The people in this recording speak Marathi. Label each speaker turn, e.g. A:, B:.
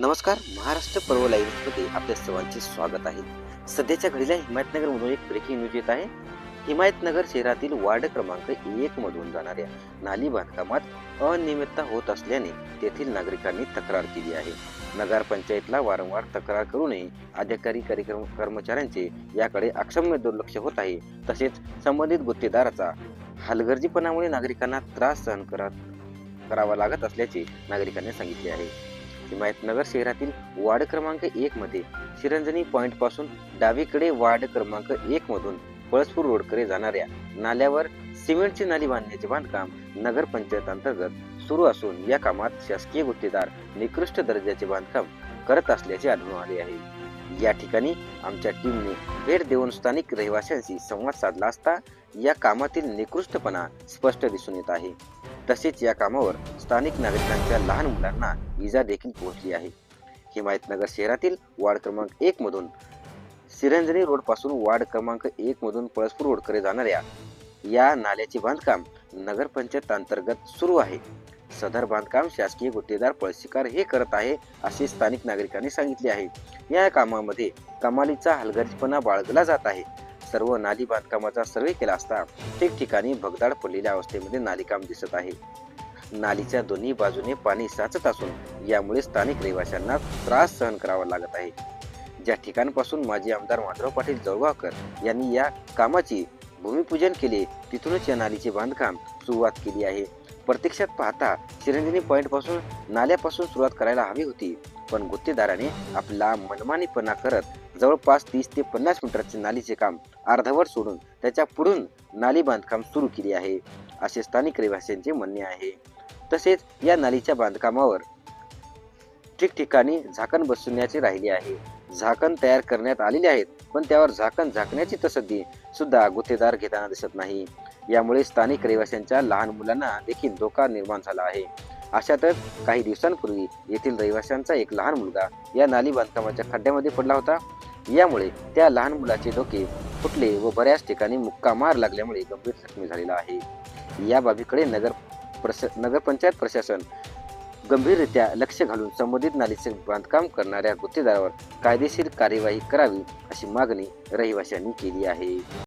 A: नमस्कार महाराष्ट्र पर्व लाईव्हमध्ये आपल्या सर्वांचे स्वागत आहे. सध्याच्या घडीला हिमायतनगर मधून एक ब्रेकिंग न्यूज येत आहे. हिमायतनगर शहरातील वार्ड क्रमांक एक मधून जाणाऱ्या नाली बांधकामात अनियमितता होत असल्याने तेथील नागरिकांनी तक्रार केली आहे. नगरपंचायतला वारंवार तक्रार करूनही अधिकारी कार्यक्रम कर्मचाऱ्यांचे याकडे अक्षम्य दुर्लक्ष होत आहे. तसेच संबंधित गुत्तेदाराचा हलगर्जीपणामुळे नागरिकांना त्रास सहन करत करावा लागत असल्याचे नागरिकांनी सांगितले आहे. हिमायतनगर शहरातील वार्ड क्रमांक एक मध्ये शिरंजनी पॉइंटपासून डावीकडे वार्ड क्रमांक एक मधून पळसपूर रोडकडे जाणाऱ्या नाल्यावर सिमेंटची नाली बांधण्याचे बांधकाम नगर पंचायत अंतर्गत सुरू असून या कामात शासकीय गुत्तेदार निकृष्ट दर्जाचे बांधकाम करत असल्याचे आढळून आले आहे. या ठिकाणी आमच्या टीमने भेट देऊन स्थानिक रहिवाशांशी संवाद साधला असता या कामातील निकृष्टपणा स्पष्ट दिसून येत आहे. तसेच या कामावर स्थानिक नागरिकांच्या लहान मुलांना इजा देखील पोहोचली आहे. हिमायतनगर शहरातील वार्ड क्रमांक एक मधून सिरंजनी रोडपासून वार्ड क्रमांक एक मधून पळसपूर रोडकडे जाणाऱ्या या नाल्याचे बांधकाम नगरपंचायत अंतर्गत सुरू आहे. सदर बांधकाम शासकीय गुत्तेदार पळशीकार हे करत आहे असे स्थानिक नागरिकांनी सांगितले आहे. या कामामध्ये कमालीचा हलगर्जीपणा बाळगला जात आहे. सर्व नाली बांधकामाचा सर्वे केला असता ठिकठिकाणी भगदाड पडलेल्या अवस्थेमध्ये नालीकाम दिसत आहे. नालीच्या दोन्ही बाजूने पाणी साचत असून यामुळे स्थानिक रहिवाशांना त्रास सहन करावा लागत आहे. ज्या ठिकाणपासून माजी आमदार माधव पाटील जळगावकर यांनी या कामाची भूमिपूजन केले तिथूनच या नालीचे बांधकाम सुरुवात केली आहे. प्रत्यक्षात पाहता चिरंजीवी पॉइंटपासून नाल्यापासून सुरुवात करायला हवी होती पण गुत्तेदाराने आपला मनमानीपणा करत जवळपास तीस ते पन्नास मीटरचे नालीचे काम अर्धवर सोडून त्याच्या पुढून नाली बांधकाम सुरू केले आहे असे स्थानिक रहिवाशांचे म्हणणे आहे. तसेच या नालीच्या बांधकामावर ठिकठिकाणी झाकण बसवण्याचे राहिले आहे. झाकण तयार करण्यात आलेले आहेत पण त्यावर झाकण झाकण्याची तसदी सुद्धा गुत्तेदार घेताना दिसत नाही. यामुळे स्थानिक रहिवाशांच्या लहान मुलांना देखील धोका निर्माण झाला आहे. अशातच काही दिवसांपूर्वी येथील रहिवाशांचा एक लहान मुलगा या नाली बांधकामाच्या खड्ड्यामध्ये पडला होता. यामुळे त्या लहान मुलाचे डोके फुटले व बऱ्याच ठिकाणी मुक्का मार लागल्यामुळे गंभीर जखमी झालेला आहे. या बाबीकडे नगर प्रश नगरपंचायत प्रशासन गंभीररित्या लक्ष घालून संबंधित नालीचे बांधकाम करणाऱ्या गुत्तेदारावर कायदेशीर कार्यवाही करावी अशी मागणी रहिवाशांनी केली आहे.